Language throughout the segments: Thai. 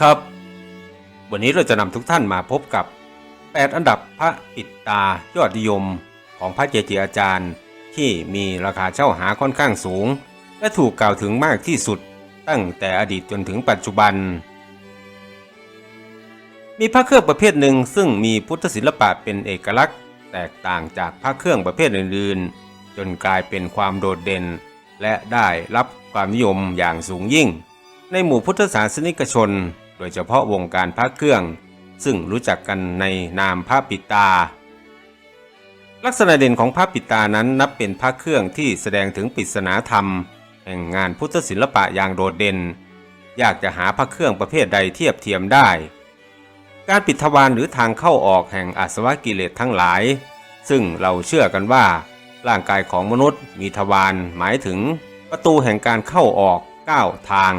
ครับ วันนี้เราจะนำทุกท่านมาพบกับ 8 อันดับพระปิดตายอดนิยมของพระเกจิอาจารย์ ที่มีราคาเช่าหาค่อนข้างสูง และถูกกล่าวถึงมากที่สุดตั้งแต่อดีตจนถึงปัจจุบัน มีพระเครื่องประเภทหนึ่งซึ่งมีพุทธศิลปะเป็นเอกลักษณ์ แตกต่างจากพระเครื่องประเภทอื่นๆ จนกลายเป็นความโดดเด่น และได้รับความนิยมอย่างสูงยิ่ง ในหมู่พุทธศาสนิกชน โดยเฉพาะวงการพระเครื่อง ซึ่งรู้จักกันในนามพระปิตา ลักษณะเด่นของพระปิตานั้นนับเป็นพระเครื่องที่แสดงถึงปริศนาธรรม แห่งงานพุทธศิลปะอย่างโดดเด่น ยากจะหาพระเครื่องประเภทใดเทียบเทียมได้ การปิดทวารหรือทางเข้าออกแห่งอาสวะกิเลสทั้งหลาย ซึ่งเราเชื่อกันว่า ร่างกายของมนุษย์มีทวารหมายถึงประตูแห่งการเข้าออก9ทาง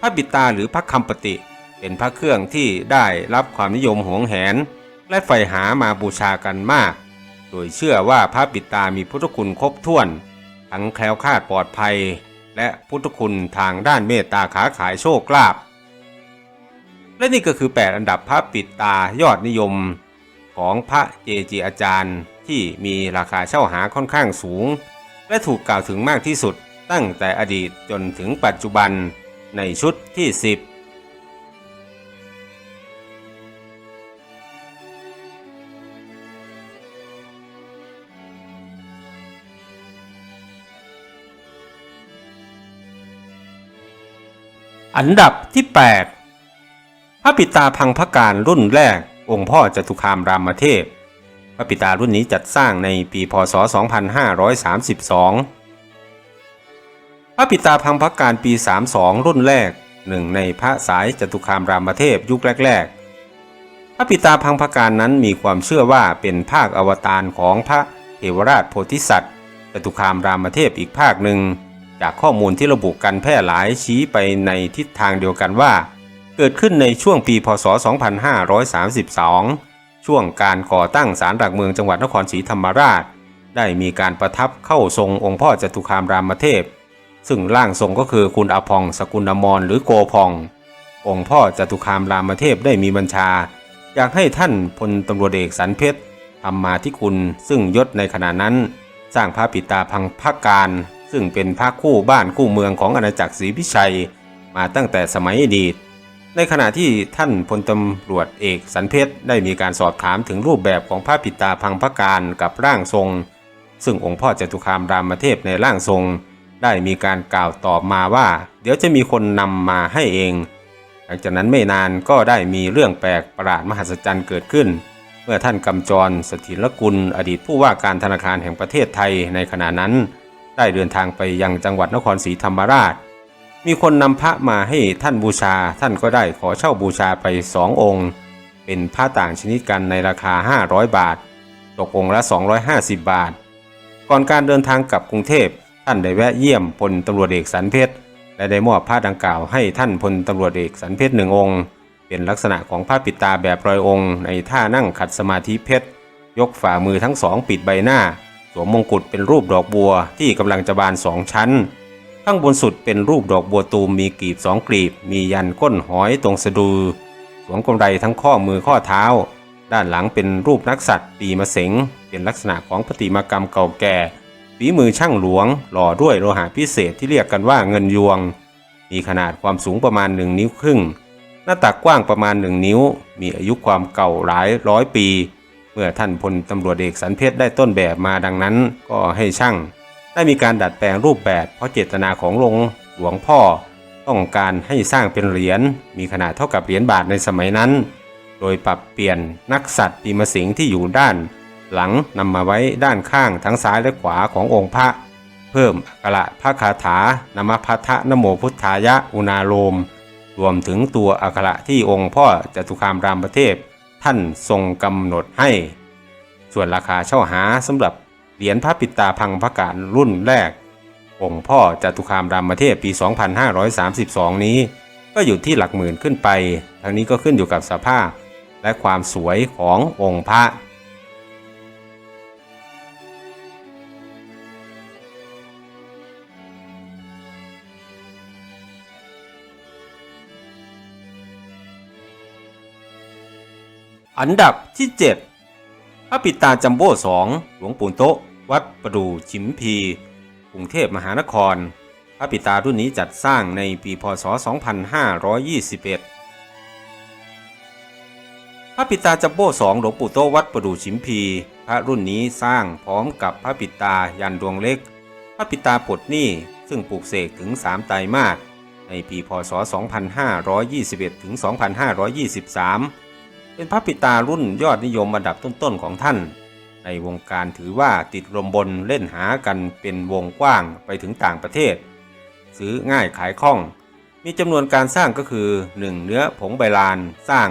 พระบิตาหรือพระคำปฏิ เป็นพระเครื่องที่ได้รับความนิยมหวงแหน และใฝ่หามาบูชากันมาก โดยเชื่อว่าพระบิตามีพุทธคุณครบถ้วน ทั้งแคล้วคลาดปลอดภัย และพุทธคุณทางด้านเมตตาขาขายโชคลาภและนี่ก็คือ 8 อันดับพระปิตายอดนิยม ของพระเจจีอาจารย์ที่มีราคาเช่าหาค่อนข้างสูง และถูกกล่าวถึงมากที่สุดตั้งแต่อดีตจนถึงปัจจุบันในชุดที่ 10 อันดับที่ 8 พระปิตาพังพระการรุ่นแรก องค์พ่อจตุคามรามเทพ พระปิตารุ่นนี้จัดสร้างในปีพศ 2532 พระปิตาพังพระการปี 32 รุ่นแรกหนึ่งในพระสายจตุคามรามเทพยุคแรก ๆ พระปิตาพังพระการนั้นมีความเชื่อว่าเป็นภาคอวตารของพระเทวราชโพธิสัตว์จตุคามรามเทพอีกภาคหนึ่ง จากข้อมูลที่ระบุกันแพร่หลายชี้ไปในทิศทางเดียวกันว่า เกิดขึ้นในช่วงปีพศ 2532 ช่วงการก่อตั้งศาลหลักเมืองจังหวัดนครศรีธรรมราช ได้มีการประทับเข้าทรงองค์พ่อจตุคามรามเทพ ซึ่งร่างทรงก็คือคุณอภองสกุลอมรหรือโกพอง องค์พ่อจตุคามรามเทพได้มีบัญชา อยากให้ท่านพลตำรวจเอกสันเพชรทำมาที่คุณซึ่งยศในขณะนั้น สร้างพระปิตาพังพระการ ซึ่งเป็นพระคู่บ้านคู่เมืองของอาณาจักรศรีพิชัย มาตั้งแต่สมัยอดีต ในขณะที่ท่านพลตำรวจเอกสันเพชรได้มีการสอบถามถึงรูปแบบของพระปิตาพังพระการกับร่างทรง ซึ่งองค์พ่อจตุคามรามเทพในร่างทรง ได้มีการกล่าวตอบมาว่า เดี๋ยวจะมีคนนำมาให้เอง หลังจากนั้นไม่นานก็ได้มีเรื่องแปลกประหลาดมหัศจรรย์เกิดขึ้นเมื่อท่านกำจรสถิรกุลอดีตผู้ว่าการธนาคารแห่งประเทศไทยในขณะนั้น ได้เดินทางไปยังจังหวัดนครศรีธรรมราช มีคนนำพระมาให้ท่านบูชา ท่านก็ได้ขอเช่าบูชาไปสององค์ เป็นพระต่างชนิดกันในราคา 500 บาท ตกองค์ละ 250 บาท ก่อนการเดินทางกลับกรุงเทพ ท่านได้แวะเยี่ยมพลตำรวจเอกสันเพชร และได้มอบผ้าดังกล่าวให้ท่านพลตำรวจเอกสันเพชรหนึ่งองค์ เป็นลักษณะของผ้าปิดตาแบบรอยองค์ ในท่านั่งขัดสมาธิเพชร ยกฝ่ามือทั้งสองปิดใบหน้า สวมมงกุฎเป็นรูปดอกบัวที่กำลังจะบานสองชั้น ข้างบนสุดเป็นรูปดอกบัวตูมมีกลีบสองกลีบ มียันก้นหอยตรงสะดือ สวมกำไรทั้งข้อมือข้อเท้า ด้านหลังเป็นรูปนักสัตว์ปีมะเสงเป็นลักษณะของปฏิมากรรมเก่าแก่ฝีมือช่างหลวง หล่อด้วยโลหะพิเศษที่เรียกกันว่าเงินยวง มีขนาดความสูงประมาณ1นิ้วครึ่ง หน้าตักกว้างประมาณ1นิ้ว มีอายุความเก่าหลายร้อยปี เมื่อท่านพลตำรวจเอกสันเพชรได้ต้นแบบมาดังนั้น ก็ให้ช่าง ได้มีการดัดแปลงรูปแบบ เพราะเจตนาของหลวงหลวงพ่อ ต้องการให้สร้างเป็นเหรียญมีขนาดเท่ากับเหรียญบาทในสมัยนั้น โดยปรับเปลี่ยนนักสัตว์ปีมะสิงที่อยู่ด้าน หลังนำมาไว้ด้านข้างทั้งซ้ายและขวาขององค์พระ เพิ่มอักระพระคาถานมพัทธนโมพุทธายะอุณาโลม รวมถึงตัวอักระที่องค์พ่อจตุคามรามประเทศ ท่านทรงกำหนดให้ ส่วนราคาเช่าหาสำหรับเหรียญพระปิตาพังพระการรุ่นแรก องค์พ่อจตุคามรามเทพปี 2532 นี้ ก็อยู่ที่หลักหมื่นขึ้นไป ทั้งนี้ก็ขึ้นอยู่กับสภาพ และความสวยขององค์พระ อันดับที่ 7 พระปิตาจัมโบ้สองหลวงปู่โตะวัดประดูชิมพีกรุงเทพมหานคร พระปิตารุ่นนี้จัดสร้างในปีพศ 2521 พระปิตาจัมโบ้สองหลวงปู่โตะวัดประดูชิมพี พระรุ่นนี้สร้างพร้อมกับพระปิตายันดวงเล็ก พระปิตาปลดหนี้ซึ่งปลูกเสกถึง 3 ไตรมาสในปีพศ 2521ถึง2523 เป็นพระปิตารุ่นยอดนิยมอันดับต้นๆของท่าน ในวงการถือว่าติดลมบนเล่นหากันเป็นวงกว้างไปถึงต่างประเทศ ซื้อง่ายขายคล่อง มีจำนวนการสร้างก็คือ 1 เนื้อผงใบลานสร้าง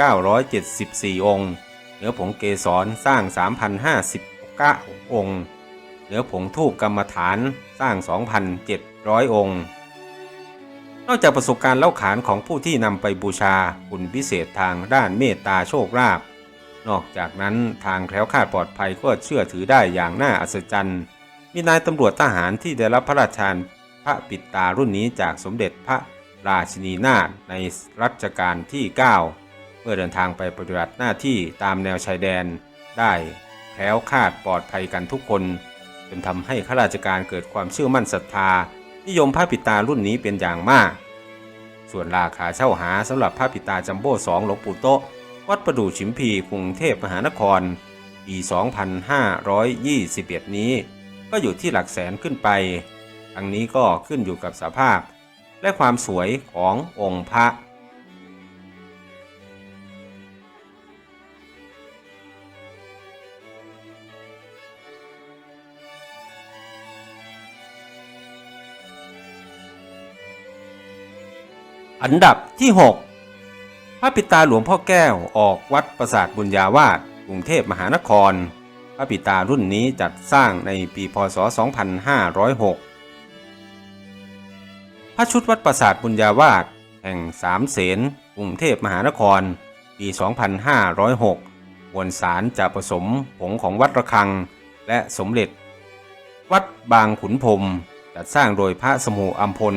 34,974 องค์ เนื้อผงเกสรสร้าง 3,059 องค์ เนื้อผงทูบกรรมฐานสร้าง 2,700 องค์ นอกจากประสบการณ์เล่าขานของผู้ที่นำไปบูชาคุณพิเศษทางด้านเมตตาโชคลาภนอกจากนั้นทางแคล้วคลาดปลอดภัยก็เชื่อถือได้อย่างน่าอัศจรรย์ มีนายตำรวจทหารที่ได้รับพระราชทานพระปิดตารุ่นนี้จากสมเด็จพระราชินีนาถในรัชกาลที่ 9 เมื่อเดินทางไปปฏิบัติหน้าที่ตามแนวชายแดน ได้แคล้วคลาดปลอดภัยกันทุกคนจนทำให้ข้าราชการเกิดความเชื่อมั่นศรัทธา นิยมผ้าปิดตารุ่นนี้เป็นอย่างมาก ส่วนราคาเช่าหาสำหรับผ้าปิดตาจัมโบ้สองหลวงปู่โตวัดประดู่ชิมพีกรุงเทพมหานครปี2521 นี้ ก็อยู่ที่หลักแสนขึ้นไป ทั้งนี้ก็ขึ้นอยู่กับสภาพ และความสวยขององค์พระ อันดับที่ 6 พระปิตาหลวงพ่อแก้วออกวัดปราสาทบุญญาวาสกรุงเทพมหานคร พระปิตารุ่นนี้จัดสร้างในปีพศ 2506 พระชุดวัดปราสาทบุญญาวาสแห่งสามเสนกรุงเทพมหานคร ปี 2506มวลสารจะผสมผงของวัดระฆังและสมเด็จ วัดบางขุนพรมจัดสร้างโดยพระสมุอัมพล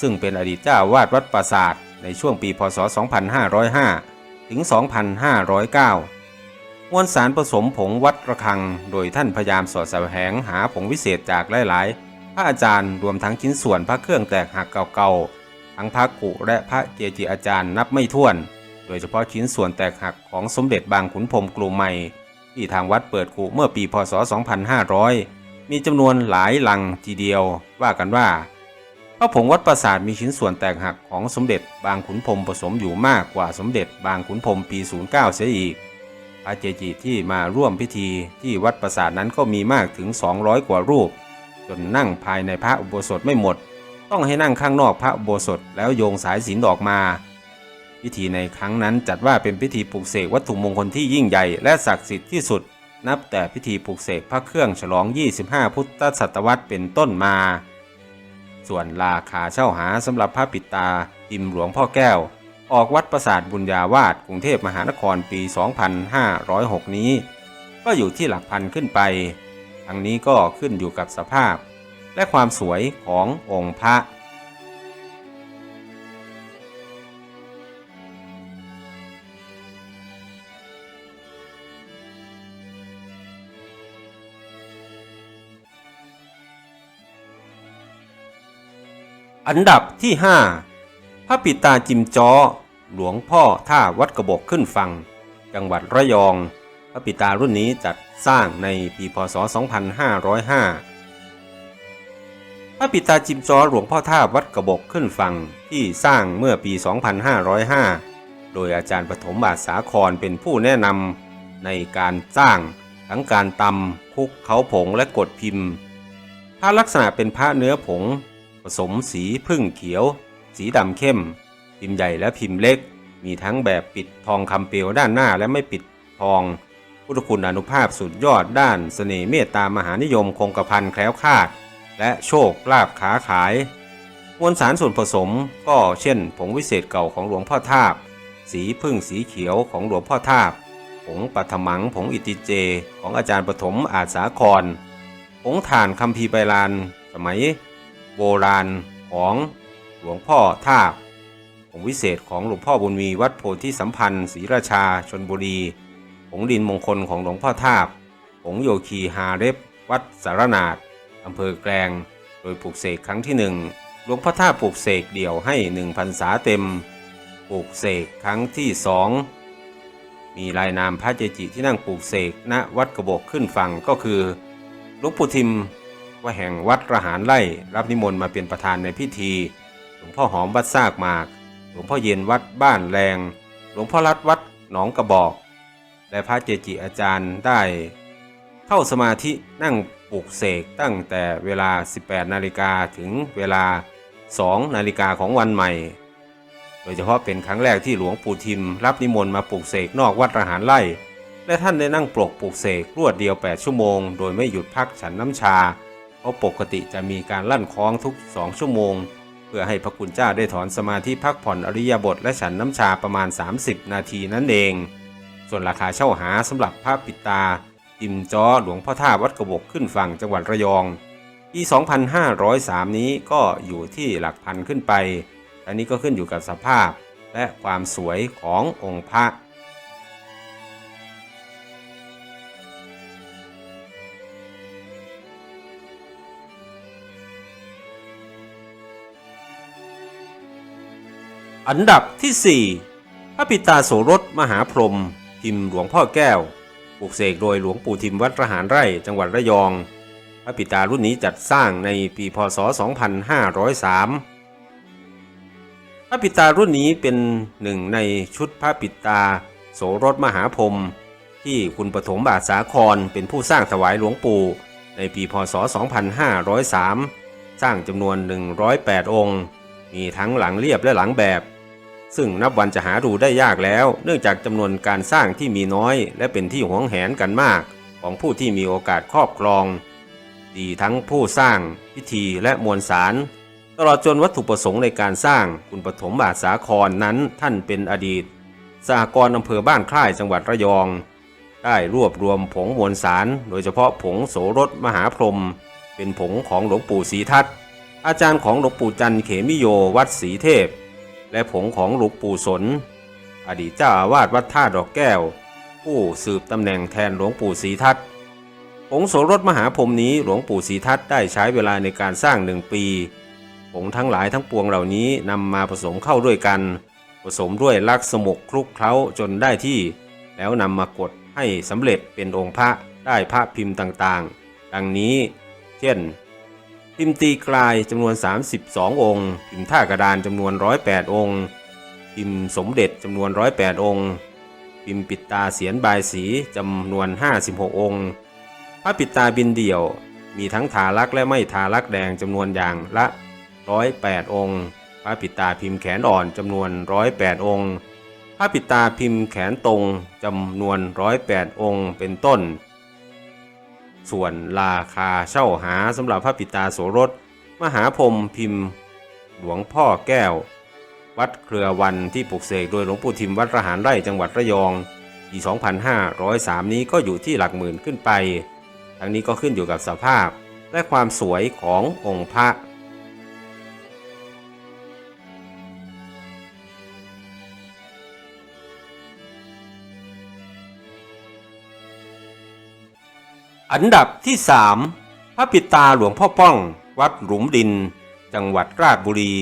ซึ่งเป็นอดีตเจ้าวาดวัดปราสาทในช่วงปีพศ 2505 ถึง 2509 มวลสารผสมผงวัดระฆัง โดยท่านพยายามสอดแสวงหาผงวิเศษจากหลาย ๆ พระอาจารย์รวมทั้งชิ้นส่วนพระเครื่องแตกหักเก่า ๆ ทั้งพระกุและพระเกจิอาจารย์นับไม่ถ้วน โดยเฉพาะชิ้นส่วนแตกหักของสมเด็จบางขุนพรมกลุ่มใหม่ที่ทางวัดเปิดกุเมื่อปีพศ 2500 มีจำนวนหลายลังทีเดียว ว่ากันว่า พระผงวัดปราสาทมีชิ้นส่วนแตกหักของสมเด็จบางขุนพรมผสมอยู่มากกว่าสมเด็จบางขุนพรมปี 09 เสียอีก พระเจจิที่มาร่วมพิธีที่วัดปราสาทนั้นก็มีมากถึง 200 กว่ารูป จนนั่งภายในพระอุโบสถไม่หมด ต้องให้นั่งข้างนอกพระอุโบสถแล้วโยงสายสิญจนออกมา พิธีในครั้งนั้นจัดว่าเป็นพิธีปลุกเสกวัตถุมงคลที่ยิ่งใหญ่และศักดิ์สิทธิ์ที่สุด นับแต่พิธีปลุกเสกพระเครื่องฉลอง 25 พุทธศตวรรษเป็นต้นมา ส่วนราคาเช่าหาสำหรับพระปิดตาอิมหลวงพ่อแก้ว ออกวัดประสาทบุญญาวาสกรุงเทพมหานครปี 2506 นี้ ก็อยู่ที่หลักพันขึ้นไป ทั้งนี้ก็ขึ้นอยู่กับสภาพ และความสวยขององค์พระ อันดับที่ 5 พระปิตาจิมจ้อหลวงพ่อท่าวัดกระบอกขึ้นฝั่งจังหวัดระยอง พระปิตารุ่นนี้จัดสร้างในปีพศ 2505 พระปิตาจิมจ้อหลวงพ่อท่าวัดกระบอกขึ้นฝั่งที่สร้างเมื่อปี 2505 โดยอาจารย์ปฐมบาทสาครเป็นผู้แนะนำในการสร้างทั้งการตำคุกเขาผงและกดพิมพ์พระลักษณะเป็นพระเนื้อผง สมสีพึ่งเขียว สีดำเข้ม พิมพ์ใหญ่และพิมพ์เล็ก มีทั้งแบบปิดทองคำเปลวด้านหน้าและไม่ปิดทอง พุทธคุณอนุภาพสุดยอดด้านเสน่ห์เมตตามหานิยมคงกระพันแคล้วคลาด และโชคลาภค้าขาย มวลสารส่วนผสมก็เช่น ผงวิเศษเก่าของหลวงพ่อทาบ สีพึ่งสีเขียวของหลวงพ่อทาบ ผงปัทมังผงอิติเจ ของอาจารย์ปฐมอาจสาครผงถ่านคัมภีร์ใบลาน สมัย โบราณของหลวงพ่อท่าผงวิเศษของหลวงพ่อบุญมีวัดโพธิสัมพันธ์ศรีราชาชนบุรีผงดินมงคลของหลวงพ่อท่าผงโยคีฮาเร็บวัดสารนาดอำเภอแกลง โดยปลูกเสกครั้งที่หนึ่งหลวงพ่อท่าปลูกเสกเดี่ยวให้หนึ่งพรรษาเต็มปลูกเสกครั้งที่สองมีรายนามพระเจจิที่นั่งปลูกเสกณวัดกระบอกขึ้นฝั่งก็คือหลวงปู่ทิม ว่าแห่งวัดระหารไร่รับนิมนต์มาเป็นประธานในพิธี หลวงพ่อหอมวัดซากหมาก หลวงพ่อเย็นวัดบ้านแรง หลวงพ่อรัดวัดหนองกระบอก และพระเจจิอาจารย์ได้ เข้าสมาธินั่งปลุกเสกตั้งแต่เวลา 18 นาฬิกาถึงเวลา 2 นาฬิกาของวันใหม่ โดยเฉพาะเป็นครั้งแรกที่หลวงปู่ทิม รับนิมนต์มาปลุกเสกนอกวัดระหารไร่และท่านได้นั่งปลกปลุกเสกรวดเดียว 8 ชั่วโมง โดยไม่หยุดพักฉันน้ำชา เพราะปกติจะมีการลั่นคล้องทุก2ชั่วโมง เพื่อให้พระคุณเจ้าได้ถอนสมาธิพักผ่อนอริยบทและฉันน้ำชาประมาณ 30 นาทีนั่นเอง ส่วนราคาเช่าหาสำหรับพระปิตาติมจ้อหลวงพ่อท่าวัดกระบกขึ้นฝั่งจังหวัดระยองปี2503 นี้ก็อยู่ที่หลักพันขึ้นไป อันนี้ก็ขึ้นอยู่กับสภาพและความสวยขององค์พระ อันดับที่ 4 พระปิตาโสรสมหาพรหมพิมพ์หลวงพ่อแก้วปลูกเสกโดยหลวงปู่ทิมวัดระหารไร่จังหวัดระยอง พระปิตารุ่นนี้จัดสร้างในปีพศ 2503 พระปิตารุ่นนี้เป็นหนึ่งในชุดพระปิตาโสรสมหาพรหมที่คุณปฐมบาทสาครเป็นผู้สร้างถวายหลวงปู่ในปีพศ 2503 สร้างจำนวน 108 องค์ มีทั้งหลังเรียบและหลังแบบ ซึ่งนับวันจะหาดูได้ยากแล้ว เนื่องจากจำนวนการสร้างที่มีน้อย และเป็นที่หวงแหนกันมาก ของผู้ที่มีโอกาสครอบครอง ดีทั้งผู้สร้าง พิธีและมวลสาร ตลอดจนวัตถุประสงค์ในการสร้างคุณปฐมบาทสาครนั้นท่านเป็นอดีตสหกรณ์อำเภอบ้านค่ายจังหวัดระยอง ได้รวบรวมผงมวลสาร โดยเฉพาะผงโสรสมหาพรหมเป็นผงของหลวงปู่ศรีทัตอาจารย์ของหลวงปู่จันเขมิโยวัดศรีเทพ และผงของหลวงปู่สน อดีตเจ้าอาวาสวัดท่าดอกแก้ว ผู้สืบตำแหน่งแทนหลวงปู่ศรีทัตผงโสรสมหาพรมนี้หลวงปู่ศรีทัตได้ใช้เวลาในการสร้างหนึ่งปีผงทั้งหลายทั้งปวงเหล่านี้นำมาผสมเข้าด้วยกัน ผสมด้วยลักสมุกคลุกเคล้าจนได้ที่ แล้วนำมากดให้สำเร็จเป็นองค์พระได้พระพิมพ์ต่างๆ ดังนี้ เช่น พิมพ์ตีกลายจำนวน 32 องค์ พิมพ์ท่ากระดานจำนวน 108 องค์ พิมพ์สมเด็จจำนวน 108 องค์ พิมพ์ปิดตาเสียนบายสีจำนวน 56 องค์ พระปิดตาบินเดี่ยว มีทั้งทารักและไม่ทารักแดงจำนวนอย่างละ 108 องค์ พระปิดตาพิมพ์แขนอ่อนจำนวน 108 องค์ พระปิดตาพิมพ์แขนตรงจำนวน 108 องค์ เป็นต้น ส่วนราคาเช่าหาสำหรับพระปิตาโสรส มหาพรมพิมพ์ หลวงพ่อแก้ว วัดเครือวันที่ปลูกเสกโดยหลวงปู่ทิมวัดระหารไร่จังหวัดระยองปี 2503 นี้ก็อยู่ที่หลักหมื่นขึ้นไป ทั้งนี้ก็ขึ้นอยู่กับสภาพและความสวยขององค์พระ อันดับที่ 3 พระปิตาหลวงพ่อป้อง วัดหลุมดิน จังหวัดราชบุรี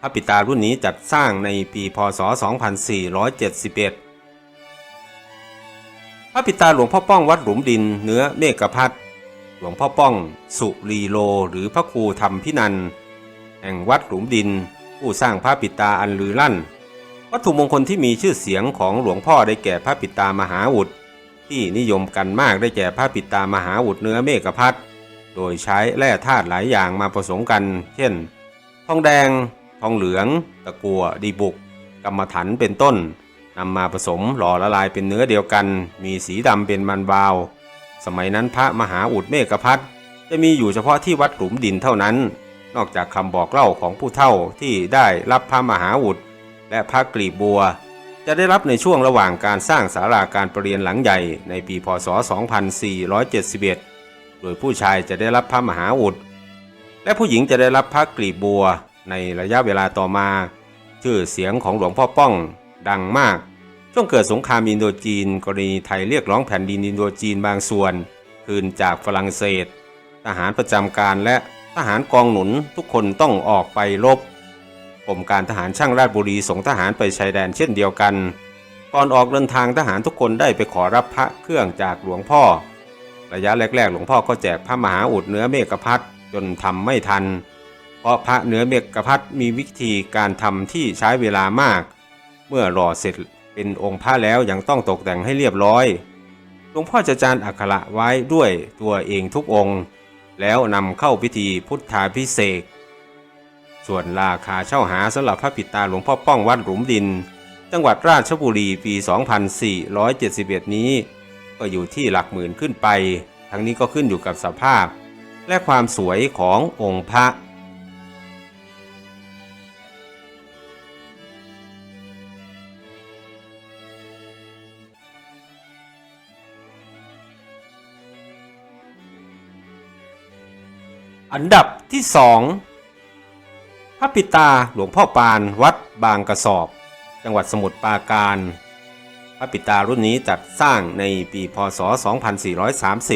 พระปิตารุ่นนี้จัดสร้างในปีพศ 2471 พระปิตาหลวงพ่อป้องวัดหลุมดินเนื้อเมฆพัทหลวงพ่อป้อง สุรีโลหรือพระครูธรรมพินัน แห่งวัดหลุมดิน ผู้สร้างพระปิตาอันลือลั่น วัตถุมงคลที่มีชื่อเสียงของหลวงพ่อได้แก่พระปิตามหาอุด ที่นิยมกันมากได้แก่พระปิตามหาอุดเนื้อเมฆพัทโดยใช้แร่ธาตุหลายอย่างมาผสมกัน เช่น ทองแดง ทองเหลือง ตะกัวดีบุก กรรมฐานเป็นต้นนำมาผสมหล่อละลายเป็นเนื้อเดียวกัน มีสีดำเป็นมันบาว สมัยนั้นพระมหาอุดเมฆพัทจะมีอยู่เฉพาะที่วัดหลุมดินเท่านั้น นอกจากคำบอกเล่าของผู้เฒ่าที่ได้รับพระมหาอุดและพระกลีบบัว จะได้รับในช่วงระหว่างการสร้างศาลาการประเรียนหลังใหญ่ในปีพศ 2471 โดยผู้ชายจะได้รับพระมหาอุด และผู้หญิงจะได้รับพระกลีบบัวในระยะเวลาต่อมา ชื่อเสียงของหลวงพ่อป้องดังมาก ช่วงเกิดสงครามอินโดจีน กรณีไทยเรียกร้องแผ่นดินอินโดจีนบางส่วน คืนจากฝรั่งเศส ทหารประจำการและทหารกองหนุนทุกคนต้องออกไปรบ กรมการทหารช่างราชบุรีส่งทหารไปชายแดนเช่นเดียวกัน ก่อนออกเดินทางทหารทุกคนได้ไปขอรับพระเครื่องจากหลวงพ่อ ระยะแรก ๆ หลวงพ่อก็แจกพระมหาอุดเนื้อเมฆพัดจนทำไม่ทัน เพราะพระเนื้อเมฆพัดมีวิธีการทำที่ใช้เวลามาก เมื่อหล่อเสร็จเป็นองค์พระแล้วยังต้องตกแต่งให้เรียบร้อยหลวงพ่อจะจานอักขระไว้ด้วยตัวเองทุกองค์ แล้วนำเข้าพิธีพุทธาพิเศษ ส่วนราคาเช่าหาสำหรับพระปิดตาหลวงพ่อป้องวัดหลุมดิน จังหวัดราชบุรีปี 2471 นี้ ก็อยู่ที่หลักหมื่นขึ้นไป ทั้งนี้ก็ขึ้นอยู่กับสภาพ และความสวยขององค์พระอันดับที่สอง ระปิตาหลวงพ่อปานวัดบางกระสอบ จังหวัดสมุทรปราการ พระปิตารุ่นนี้จัดสร้างในปีพศ 2430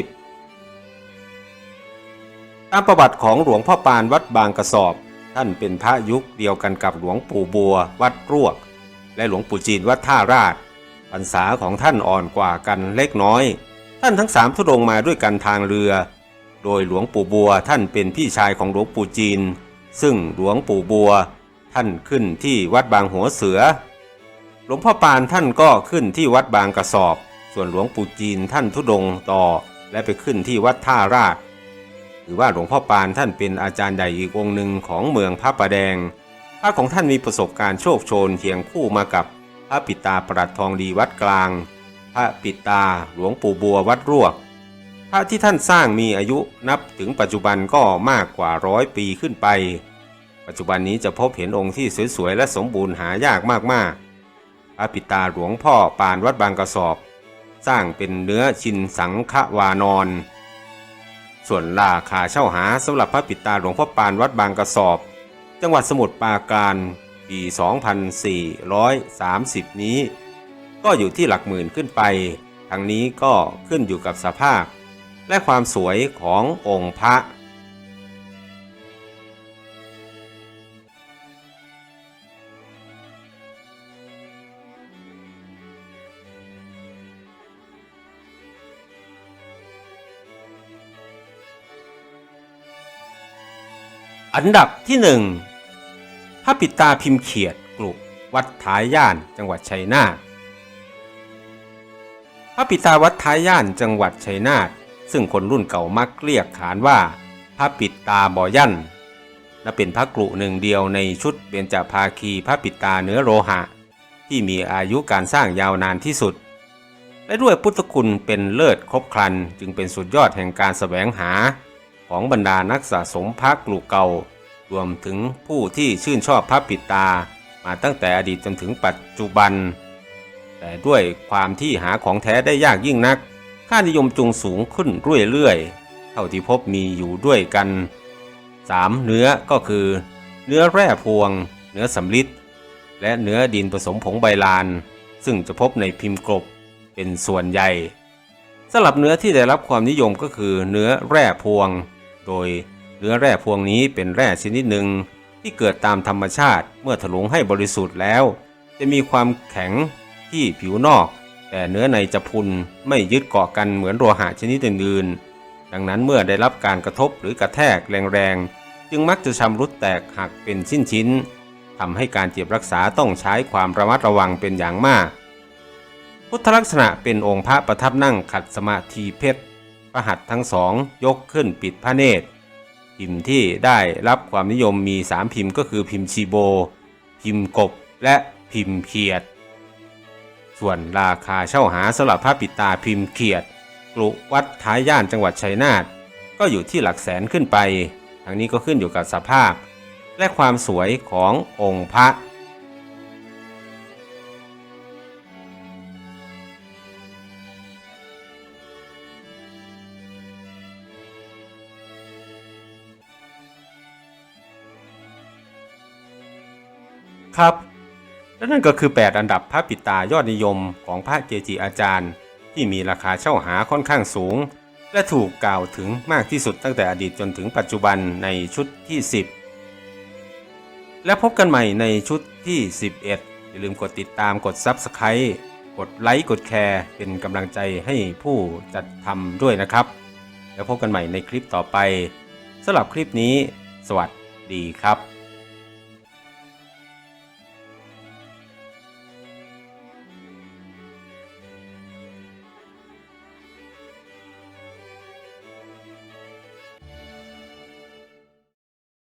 ตามประวัติของหลวงพ่อปานวัดบางกระสอบ ท่านเป็นพระยุคเดียวกันกับหลวงปู่บัววัดรวก และหลวงปู่จีนวัดท่าราชพรรษาของท่านอ่อนกว่ากันเล็กน้อย ท่านทั้งสามทุดงมาด้วยกันทางเรือ โดยหลวงปู่บัวท่านเป็นพี่ชายของหลวงปู่จีน ซึ่งหลวงปู่บัวท่านขึ้นที่วัดบางหัวเสือ หลวงพ่อปานท่านก็ขึ้นที่วัดบางกระสอบ ส่วนหลวงปู่จีนท่านทุดงต่อ และไปขึ้นที่วัดท่าราชถือว่าหลวงพ่อปานท่านเป็นอาจารย์ใหญ่อีกองค์หนึ่งของเมืองพระประแดงพระของท่านมีประสบการณ์โชคโชนเคียงคู่มากับพระปิตาประดทองดีวัดกลาง พระปิตาหลวงปู่บัววัดรวก พระที่ท่านสร้างมีอายุนับถึงปัจจุบันก็มากกว่าร้อยปีขึ้นไป ปัจจุบันนี้จะพบเห็นองค์ที่สวยๆและสมบูรณ์หายากมากๆพระปิตาหลวงพ่อปานวัดบางกระสอบ สร้างเป็นเนื้อชินสังฆวานอนส่วนราคาเช่าหาสำหรับพระปิตาหลวงพ่อปานวัดบางกระสอบ จังหวัดสมุทรปราการปี 2430 นี้ ก็อยู่ที่หลักหมื่นขึ้นไป ทั้งนี้ก็ขึ้นอยู่กับสภาพ และความสวยขององค์พระ อันดับที่หนึ่งพระปิตาพิมพ์เขียดกลุวัดท้ายย่านจังหวัดชัยนาทพระปิตาวัดท้ายย่านจังหวัดชัยนาทซึ่งคนรุ่นเก่ามักเรียกขานว่า พระปิตาบ่อยันและเป็นพระกลุหนึ่งเดียวในชุดเบญจภาคีพระปิตาเนื้อโลหะ ที่มีอายุการสร้างยาวนานที่สุด และด้วยพุทธคุณเป็นเลิศครบครันจึงเป็นสุดยอดแห่งการแสวงหา ของบรรดานักสะสมพระกลุเก่ารวมถึงผู้ที่ชื่นชอบพระปิดตา มาตั้งแต่อดีตจนถึงปัจจุบัน แต่ด้วยความที่หาของแท้ได้ยากยิ่งนัก ค่านิยมจุงสูงขึ้นเรื่อยๆ เท่าที่พบมีอยู่ด้วยกัน 3. เนื้อก็คือ เนื้อแร่พวง เนื้อสำลิดและเนื้อดินผสมผงใบลาน ซึ่งจะพบในพิมพ์กรบเป็นส่วนใหญ่สำหรับเนื้อที่ได้รับความนิยมก็คือเนื้อแร่พวง โดยเนื้อแร่พวงนี้เป็นแร่ชนิดหนึ่งที่เกิดตามธรรมชาติเมื่อถลุงให้บริสุทธิ์แล้ว จะมีความแข็งที่ผิวนอก แต่เนื้อในจะพุนไม่ยึดเกาะกันเหมือนโลหะชนิดอื่นๆ ดังนั้นเมื่อได้รับการกระทบหรือกระแทกแรงๆ จึงมักจะชำรุดแตกหักเป็นชิ้นๆทำให้การเจ็บรักษาต้องใช้ความระมัดระวังเป็นอย่างมาก พุทธลักษณะเป็นองค์พระประทับนั่งขัดสมาธิเพชร ระหัตทั้งสองยกขึ้นปิดพระเนตร พิมพ์ที่ได้รับความนิยมมี 3 พิมพ์ก็คือพิมพ์ชีโบ พิมพ์กบ และพิมพ์เขียด ส่วนราคาเช่าหาสำหรับพระปิดตาพิมพ์เขียดกลุวัดท้ายย่านจังหวัดชัยนาทก็อยู่ที่หลักแสนขึ้นไป ทั้งนี้ก็ขึ้นอยู่กับสภาพ และความสวยขององค์พระ ครับ และนั่นก็คือ 8 อันดับพระปิตายอดนิยมของพระเกจิอาจารย์ ที่มีราคาเช่าหาค่อนข้างสูง และถูกกล่าวถึงมากที่สุดตั้งแต่อดีตจนถึงปัจจุบันในชุดที่ 10 และพบกันใหม่ในชุดที่ 11 อย่าลืมกดติดตามกด Subscribe กดไลค์กดแชร์เป็นกำลังใจให้ผู้จัดทำด้วยนะครับ แล้วพบกันใหม่ในคลิปต่อไปสำหรับคลิปนี้ สวัสดีครับ